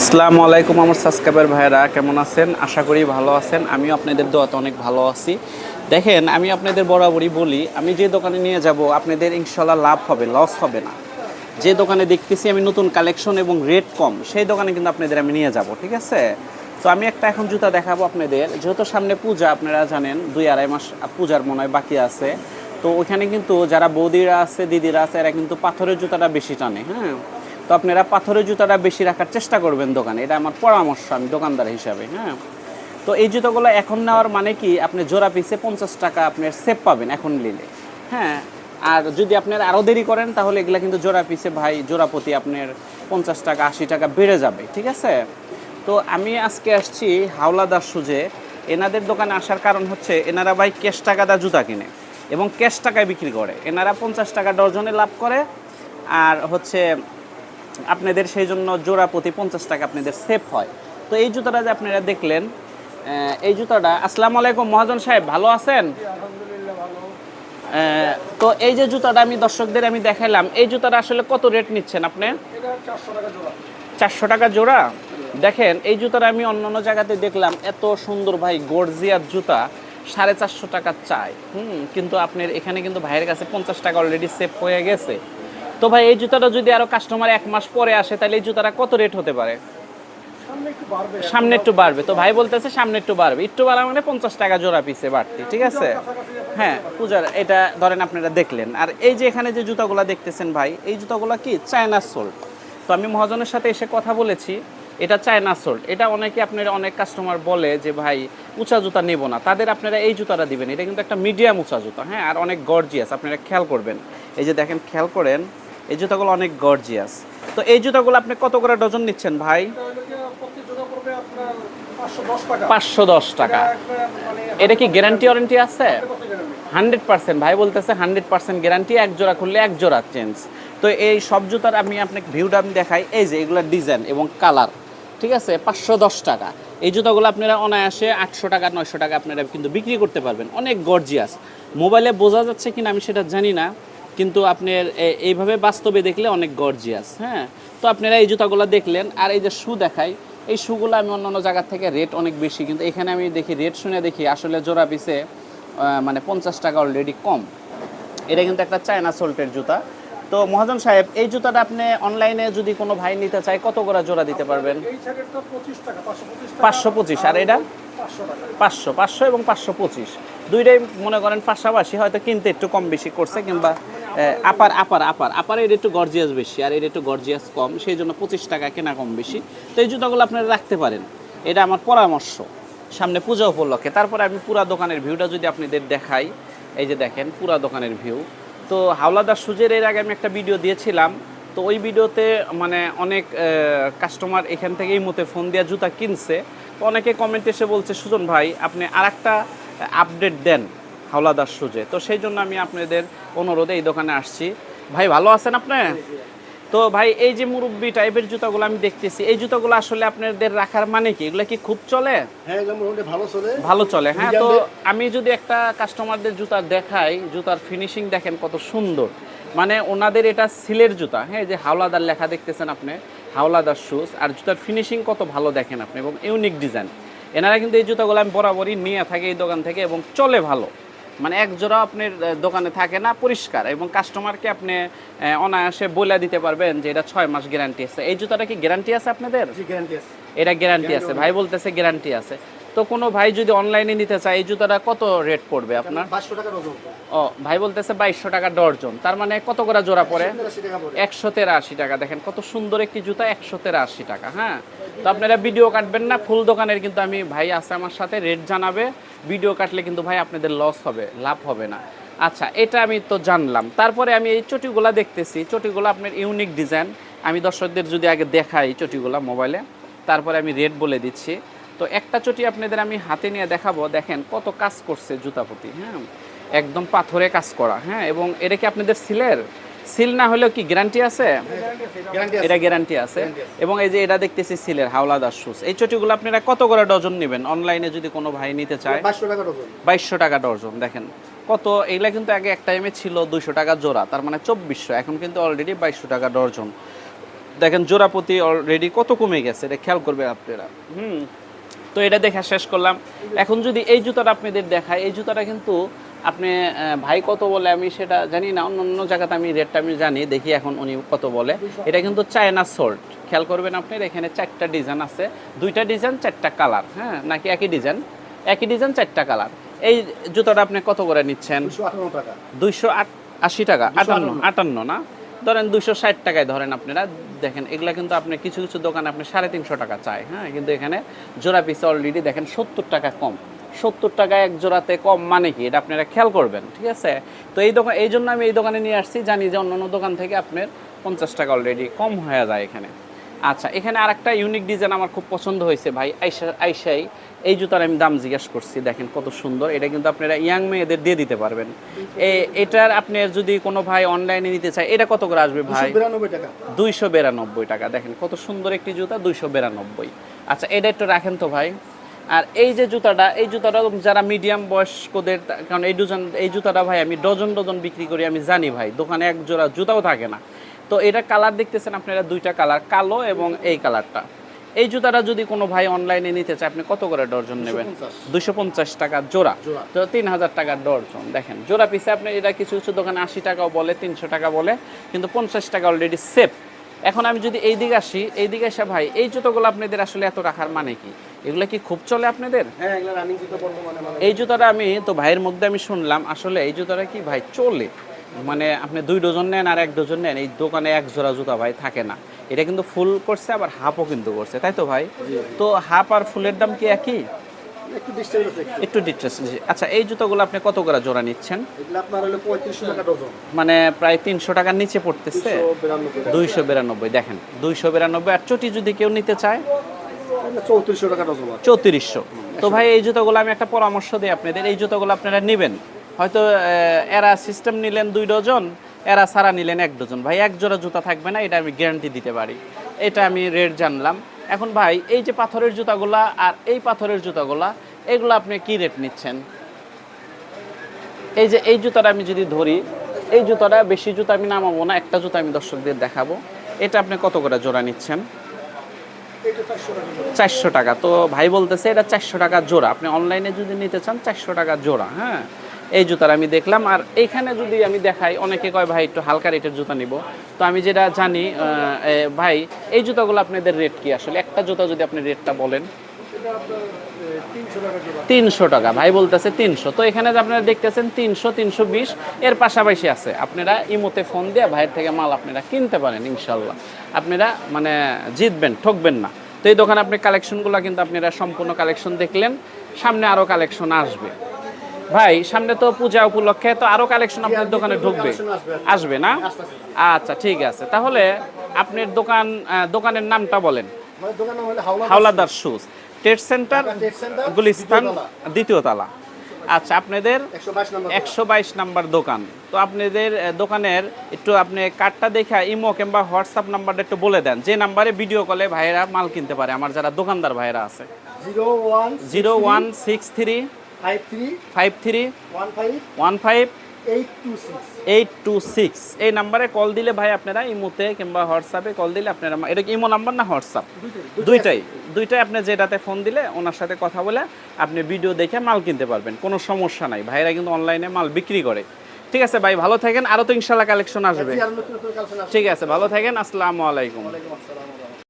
আসসালামু আলাইকুম আমার সাবস্ক্রাইবার ভাইরা কেমন আছেন? আশা করি ভালো আছেন। আমিও আপনাদের দোয়াতে অনেক ভালো আছি। দেখেন, আমি আপনাদের বরাবরই বলি, আমি যে দোকানে নিয়ে যাব, আপনাদের ইনশাল্লাহ লাভ হবে লস হবে না। যে দোকানে দেখতেছি আমি নতুন কালেকশন এবং রেট কম, সেই দোকানে কিন্তু আপনাদের আমি নিয়ে যাব, ঠিক আছে? তো আমি একটা এখন জুতা দেখাবো আপনাদের। যেহেতু সামনে পূজা, আপনারা জানেন, দুই আড়াই মাস পূজার মনে হয় বাকি আছে। তো ওইখানে কিন্তু যারা বৌদিরা আছে, দিদিরা আছে, এরা কিন্তু পাথরের জুতাটা বেশি টানে হ্যাঁ? তো আপনারা পাথরের জুতাটা বেশি রাখার চেষ্টা করবেন দোকানে। এটা আমার পরামর্শ আমি দোকানদার হিসাবে হ্যাঁ। তো এই জুতোগুলো এখন নেওয়ার মানে কি, আপনি জোড়া পিসে পঞ্চাশ টাকা আপনার সেভ পাবেন এখন নিলে হ্যাঁ। আর যদি আপনার আরও দেরি করেন, তাহলে এগুলা কিন্তু জোড়া পিসে ভাই জোড়া প্রতি আপনার পঞ্চাশ টাকা, আশি টাকা বেড়ে যাবে, ঠিক আছে? তো আমি আজকে আসছি হাওলাদার সুজে। এনাদের দোকানে আসার কারণ হচ্ছে, এনারা ভাই ক্যাশ টাকা দা জুতা কিনে এবং ক্যাশ টাকায় বিক্রি করে। এনারা পঞ্চাশ টাকা ডজনে লাভ করে, আর হচ্ছে আপনাদের সেই জন্য জোড়া প্রতি পঞ্চাশ টাকা আপনাদের সেভ হয়। তো এই জুতাটা যে আপনারা দেখলেন এই জুতাটা, আসসালামু আলাইকুম মহাজন সাহেব, ভালো আছেন? তো এই যে জুতাটা আমি দর্শকদের আমি দেখাইলাম, এই জুতাটা আসলে কত রেট নিচ্ছেন আপনি? চারশো টাকা জোড়া? দেখেন, এই জুতাটা আমি অন্য অন্য জায়গাতে দেখলাম, এত সুন্দর ভাই গর্জিয়ার জুতা, সাড়ে চারশো টাকা চাই। হুম, কিন্তু আপনার এখানে কিন্তু ভাইয়ের কাছে পঞ্চাশ টাকা অলরেডি সেভ হয়ে গেছে। তো ভাই এই জুতাটা যদি আরও কাস্টমার এক মাস পরে আসে তাহলে এই জুতাটা কত রেট হতে পারে? সামনে একটু বাড়বে তো ভাই বলতেছে সামনে একটু বাড়বে। একটু বাড়া মানে পঞ্চাশ টাকা জোড়া পিসে বাড়তি ঠিক আছে? হ্যাঁ পূজার এটা ধরেন আপনারা দেখলেন। আর এই যে এখানে যে জুতাগুলো দেখতেছেন ভাই এই জুতাগুলো কি? China sold. তো আমি মহাজনের সাথে এসে কথা বলেছি এটা চায়না সোল্ড। এটা অনেকে আপনারা অনেক কাস্টমার বলে যে ভাই উঁচা জুতা নেব না। তাদের আপনারা এই জুতাটা দিবেন। এটা কিন্তু একটা মিডিয়াম উঁচা জুতা হ্যাঁ? আর অনেক গর্জিয়াস আপনারা খেয়াল করবেন। এই যে দেখেন খেয়াল করেন এই জুতাগুলো অনেক গর্জিয়াস তো এই জুতাগুলো আপনি কত করে ডজন নিচ্ছেন ভাই? পাঁচশো দশ টাকা। এটা কি গ্যারান্টি ওয়ারেন্টি আছে? Hundred percent. ভাই বলতেছে হান্ড্রেড পার্সেন্ট গ্যারান্টি এক জোড়া খুললে এক জোড়া চেঞ্জ তো এই সব জুতার আমি আপনাকে ভিউটা আমি দেখাই। এই যে এগুলোর ডিজাইন এবং কালার ঠিক আছে? পাঁচশো দশ টাকা। এই জুতাগুলো আপনারা অনায়াসে আটশো টাকা, নয়শো টাকা আপনারা কিন্তু বিক্রি করতে পারবেন। অনেক গর্জিয়াস মোবাইলে বোঝা যাচ্ছে কিনা আমি সেটা জানি না। কিন্তু আপনার এইভাবে বাস্তবে দেখলে অনেক গর্জিয়াস হ্যাঁ? তো আপনারা এই জুতাগুলো দেখলেন আর এই যে শু দেখাই এই শুগুলো আমি অন্য অন্য জায়গার থেকে রেট অনেক বেশি কিন্তু এখানে আমি দেখি রেট শুনে দেখি আসলে জোড়া পিসে মানে পঞ্চাশ টাকা অলরেডি কম। এটা কিন্তু একটা চায়না সোল্টের জুতা। তো মহাজন সাহেব এই জুতাটা আপনি অনলাইনে যদি কোনো ভাই নিতে চায় কত করে জোড়া দিতে পারবেন? পাঁচশো পঁচিশ আর এটা? পাঁচশো পাঁচশো এবং পাঁচশো পঁচিশ। দুইটাই মনে করেন পাশাপাশি হয়তো কিনতে একটু কম বেশি করছে কিংবা আপার আপার আপার। আপার এর একটু গর্জিয়াস বেশি আর এর একটু গর্জিয়াস কম সেই জন্য পঁচিশ টাকা কেনা কম বেশি। তো এই জুতাগুলো আপনারা রাখতে পারেন। এটা আমার পরামর্শ। সামনে পূজা উপলক্ষে। তারপরে আমি পুরা দোকানের ভিউটা যদি আপনাদের দেখাই, এই যে দেখেন পুরা দোকানের ভিউ তো হাওলাদার সুজের এর আগে আমি একটা ভিডিও দিয়েছিলাম। তো ওই ভিডিওতে মানে অনেক কাস্টমার এখান থেকে এই মতে ফোন দিয়ে জুতা কিনছে। তো অনেকে কমেন্ট এসে বলছে, সুজন ভাই, আপনি আর একটা আপডেট দেন হাওলাদার সুজে। তো সেই জন্য আমি আপনাদের অনুরোধে এই দোকানে আসছি। ভাই ভালো আছেন আপনি? তো ভাই এই যে মুরব্বি টাইপের জুতাগুলো আমি দেখতেছি এই জুতাগুলো আসলে আপনাদের রাখার মানে কি? এগুলো কি খুব চলে? হ্যাঁ ভালো চলে। ভালো চলে হ্যাঁ? তো আমি যদি একটা কাস্টমারদের জুতা দেখাই জুতার ফিনিশিং দেখেন কত সুন্দর। মানে ওনাদের এটা সিলের জুতা হ্যাঁ? যে হাওলাদার লেখা দেখতেছেন আপনি হাওলাদার শুজ আর জুতার ফিনিশিং কত ভালো দেখেন আপনি এবং ইউনিক ডিজাইন এনারা কিন্তু এই জুতাগুলো আমি বরাবরই নিয়ে থাকি এই দোকান থেকে এবং চলে ভালো। মানে এক জোড়া আপনার দোকানে থাকে না পরিষ্কার এবং কাস্টমারকে আপনি অনায়াসে বলে দিতে পারবেন যে এটা ছয় মাস গ্যারান্টি আছে। এই জুতাটা কি গ্যারান্টি আছে আপনাদের? গ্যারান্টি আছে। এটা গ্যারান্টি আছে। ভাই বলতেছে গ্যারান্টি আছে। তো কোনো ভাই যদি অনলাইনে নিতে চায় এই জুতাটা কত রেট পড়বে আপনার? টাকা ও ভাই বলতেছে বাইশশো টাকা ডর্জন তার মানে কত করে জোড়া পড়ে? একশো তেরাশি টাকা দেখেন কত সুন্দর একটি জুতা একশো তেরাশি টাকা হ্যাঁ? তো আপনারা ভিডিও কাটবেন না ফুল দোকানের কিন্তু আমি ভাই আছে আমার সাথে রেট জানাবে। ভিডিও কাটলে কিন্তু ভাই আপনাদের লস হবে লাভ হবে না। আচ্ছা এটা আমি তো জানলাম। তারপরে আমি এই চটিগুলা দেখতেছি। চটিগুলো আপনার ইউনিক ডিজাইন আমি দর্শকদের যদি আগে দেখাই চটিগুলা মোবাইলে তারপরে আমি রেট বলে দিচ্ছি। তো একটা চটি আপনাদের আমি হাতে নিয়ে দেখাবো। দেখেন কত কাজ করছে জুতাপতি হ্যাঁ? একদম পাথরে কাজ করা হ্যাঁ? এবং এটা কি আপনাদের সিলের? সিল না হলেও কি গ্যারান্টি আছে? এটা গ্যারান্টি আছে। এবং এই যে এটা দেখতেছি সিলের হাওলাদার শুজ এই চটিগুলো আপনারা কত করে ডজন নেবেন? অনলাইনে যদি কোনো ভাই নিতে চায়। বাইশশো টাকা ডজন। দেখেন। কত? এগুলা কিন্তু আগে এক টাইমে ছিল দুইশো টাকা জোড়া তার মানে চব্বিশশো। এখন কিন্তু অলরেডি বাইশশো টাকা ডজন। দেখেন জোড়াপতি অলরেডি কত কমে গেছে এটা খেয়াল করবে আপনারা। হুম? তো এটা দেখা শেষ করলাম। এখন যদি এই জুতাটা আপনাদের দেখায় এই জুতাটা কিন্তু আপনি ভাই কত বলে আমি সেটা জানি না অন্য অন্য জায়গাতে আমি রেটটা আমি জানি দেখি এখন উনি কত বলে। এটা কিন্তু চায়না সোল্ট খেয়াল করবেন আপনার এখানে চারটা ডিজাইন আছে। দুইটা ডিজাইন চারটা কালার হ্যাঁ? নাকি একই ডিজাইন? একই ডিজাইন চারটা কালার। এই জুতাটা আপনি কত করে নিচ্ছেন? দুইশো আশি টাকা আটান্ন আটান্ন না? ধরেন দুইশো ষাট টাকায় ধরেন আপনারা। দেখেন, এগুলা কিন্তু আপনি কিছু কিছু দোকানে আপনি সাড়ে তিনশো টাকা চায় হ্যাঁ? কিন্তু এখানে জোড়া পিস অলরেডি দেখেন, সত্তর টাকা কম। সত্তর টাকা এক জোড়াতে কম মানে কি? এটা আপনারা খেয়াল করবেন, ঠিক আছে? তো এই দোকান এই জন্য আমি এই দোকানে নিয়ে আসছি, জানি যে অন্য অন্য দোকান থেকে আপনার পঞ্চাশ টাকা অলরেডি কম হয়ে যায় এখানে। আচ্ছা এখানে আরেকটা ইউনিক ডিজাইন আমার খুব পছন্দ হয়েছে ভাই আইসা আইসাই এই জুতার আমি দাম জিজ্ঞেস করছি দেখেন কত সুন্দর। এটা কিন্তু আপনারা ইয়াং মেয়েদের দিয়ে দিতে পারবেন। এটার আপনার যদি কোনো ভাই অনলাইনে নিতে চায় এটা কত করে আসবে ভাই? দুইশো বিরানব্বই টাকা। দেখেন কত সুন্দর একটি জুতা দুইশো বিরানব্বই। আচ্ছা এটা একটু রাখেন তো ভাই। আর এই যে জুতাটা এই জুতাটা যারা মিডিয়াম বয়স্কদের কারণ এই দুজন এই জুতাটা ভাই আমি ডজন ডজন বিক্রি করি আমি জানি ভাই দোকানে এক জোড়া জুতাও থাকে না। তো এটা কালার দেখতেছেন আপনারা দুইটা কালার কালো এবং এই কালারটা এই জুতাটা যদি কোনো ভাই অনলাইনে নিতে চায় আপনি কত করে ডর্জন নেবেন? 250 দুশো পঞ্চাশ টাকা জোড়া। তো তিন হাজার টাকা ডর্জন দেখেন। জোড়া পিসে আপনি এটা কিছু কিছু দোকানে আশি টাকাও বলে তিনশো টাকা বলে কিন্তু পঞ্চাশ টাকা অলরেডি সেফ এখন আমি যদি এই দিকে আসি এই দিকে এসে ভাই এই জুতোগুলো আপনাদের আসলে এত রাখার মানে কি? এগুলো কি খুব চলে আপনাদের? হ্যাঁ বর্তমানে মানে। এই জুতাটা আমি তো ভাইয়ের মধ্যে আমি শুনলাম আসলে এই জুতাটা কি ভাই চলে? মানে আপনি দুই ডজন নেন আর এক ডজন নেন এই দোকানে এক জোড়া জুতা ভাই থাকে না। এটা কিন্তু ফুল করছে আবার হাফও কিন্তু করছে তাই তো ভাই? তো হাফ আর ফুলের দাম কি একই? একটু ডিস্টেন্স আচ্ছা এই জুতোগুলো আপনি কত করে জোড়া নিচ্ছেন? মানে প্রায় তিনশো টাকার নিচে পড়তেছে? দুইশো বিরানব্বই। দেখেন দুইশো বিরানব্বই। আর চটি যদি কেউ নিতে চায়? চৌত্রিশশো টাকা চৌত্রিশশো। তো ভাই এই জুতোগুলো আমি একটা পরামর্শ দিই আপনাদের এই জুতোগুলো আপনারা নেবেন? হয়তো এরা সিস্টেম নিলেন দুই ডজন, এরা সারা নিলেন এক ডজন। ভাই, এক জোড়া জুতা থাকবে না, এটা আমি গ্যারান্টি দিতে পারি। এটা আমি রেট জানলাম। এখন ভাই, এই যে পাথরের জুতাগুলা আর এই পাথরের জুতাগুলা, এগুলো আপনি কি রেট নিচ্ছেন? এই যে এই জুতাটা আমি যদি ধরি, এই জুতাটা বেশি জুতা আমি নামাবো না, একটা জুতা আমি দর্শকদের দেখাবো। এটা আপনি কত করে জোড়া নিচ্ছেন? চারশো টাকা। তো ভাই বলতেছে, এটা চারশো টাকা জোড়া। আপনি অনলাইনে যদি নিতে চান, চারশো টাকা জোড়া হ্যাঁ? এই জুতার আমি দেখলাম। আর এইখানে যদি আমি দেখাই, অনেকে কয়, ভাই, একটু হালকা রেটের জুতা নিব। তো আমি যেটা জানি ভাই, এই জুতাগুলো আপনাদের রেট কি আসলে? একটা জুতা যদি আপনি রেটটা বলেন। তিনশো টাকা, ভাই বলতেছে তিনশো। তো এখানে যে আপনারা দেখতেছেন, তিনশো তিনশো বিশ, এর পাশাপাশি আছে। আপনারা ইমোতে ফোন দিয়ে ভাইয়ের থেকে মাল আপনারা কিনতে পারেন ইনশাল্লাহ আপনারা মানে জিতবেন, ঠকবেন না। তো এই দোকানে আপনি কালেকশনগুলো কিন্তু আপনারা সম্পূর্ণ কালেকশন দেখলেন, সামনে আরও কালেকশন আসবে। ভাই সামনে তো পূজা উপলক্ষে তো আরও কালেকশন আপনার দোকানে ঢুকবে। আসবে। না? আচ্ছা ঠিক আছে। তাহলে আপনার দোকান দোকানের নামটা বলেন। Howlader shoes trade centre Gulistan দ্বিতীয় তালা। আচ্ছা আপনাদের একশো বাইশ নম্বর একশো বাইশ নাম্বার দোকান। তো আপনাদের দোকানের একটু আপনি কার্ডটা দেখে ইমো কিংবা হোয়াটসঅ্যাপ নাম্বারটা একটু বলে দেন। যে নাম্বারে ভিডিও কলে ভাইয়েরা মাল কিনতে পারে আমার যারা দোকানদার ভাইয়েরা আছে। Zero one zero one six three five three five three one five one five eight two six এই নাম্বারে কল দিলে ভাই আপনারা ইমোতে কিংবা হোয়াটসঅ্যাপে কল দিলে আপনারা এটা কি ইমো নাম্বার না হোয়াটসঅ্যাপ দুইটাই দুইটাই আপনি যেটাতে ফোন দিলে ওনার সাথে কথা বলে আপনি ভিডিও দেখে মাল কিনতে পারবেন কোনো সমস্যা নাই। ভাইরা কিন্তু অনলাইনে মাল বিক্রি করে। ঠিক আছে ভাই ভালো থাকেন। আরও তো ইনশাল্লাহ কালেকশন আসবে। কালেকশন আসবে। ঠিক আছে ভালো থাকেন। আসসালামু আলাইকুম।